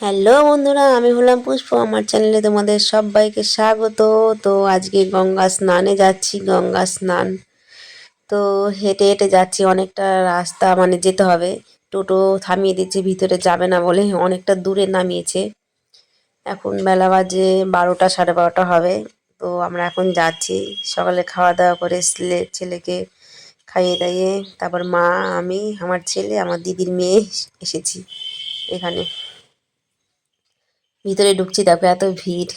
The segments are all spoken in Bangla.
হ্যালো বন্ধুরা, আমি হলাম পুষ্প, আমার চ্যানেলে তোমাদের সবাইকে স্বাগত। তো আজকে গঙ্গা স্নানে যাচ্ছি, গঙ্গা স্নান। তো হেঁটে হেঁটে যাচ্ছি, অনেকটা রাস্তা মানে যেতে হবে। টোটো থামিয়ে দিচ্ছে, ভিতরে যাবে না বলে অনেকটা দূরে নামিয়েছে। এখন বেলা বাজে বারোটা, সাড়ে বারোটা হবে। তো আমরা এখন যাচ্ছি, সকালে খাওয়া দাওয়া করে ছেলে, ছেলেকে খাইয়ে দাইয়ে, তারপর মা, আমি, আমার ছেলে, আমার দিদির মেয়ে এসেছি এখানে। ভিতরে ঢুকছি দেখো এত ভিড়।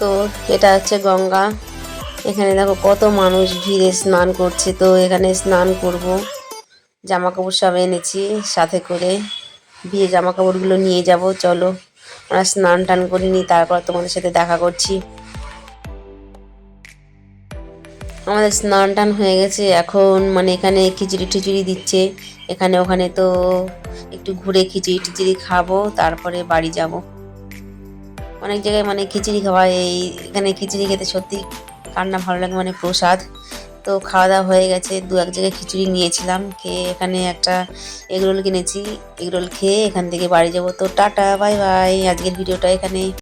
তো এটা হচ্ছে গঙ্গা। এখানে দেখো কত মানুষ ভিড়ে স্নান করছে। তো এখানে স্নান করব। জামা কাপড় সব এনেছি সাথে করে। বিয়ে জামা কাপড়গুলো নিয়ে যাব, চলো। আমরা স্নান টান করিনি তারপর তোমাদের সাথে দেখা করছি। আমাদের স্নান টান হয়ে গেছে। এখন মানে এখানে খিচুড়ি টিচুড়ি দিচ্ছে। এখানে ওখানে তো একটু ঘুরে খিচুড়ি টিচুড়ি খাব, তারপরে বাড়ি যাব। অনেক জায়গায় মানে খিচুড়ি খাওয়া এই এখানে খিচুড়ি খেতে সত্যি কান্না ভালো লাগে মানে প্রসাদ। তো খাওয়া দাওয়া হয়ে গেছে, দু এক জায়গায় খিচুড়ি নিয়েছিলাম, খেয়ে এখানে একটা এগরোল কিনেছি, এগরোল খেয়ে এখান থেকে বাড়ি যাব। তো টাটা, বাই বাই, আজকের ভিডিওটা এখানে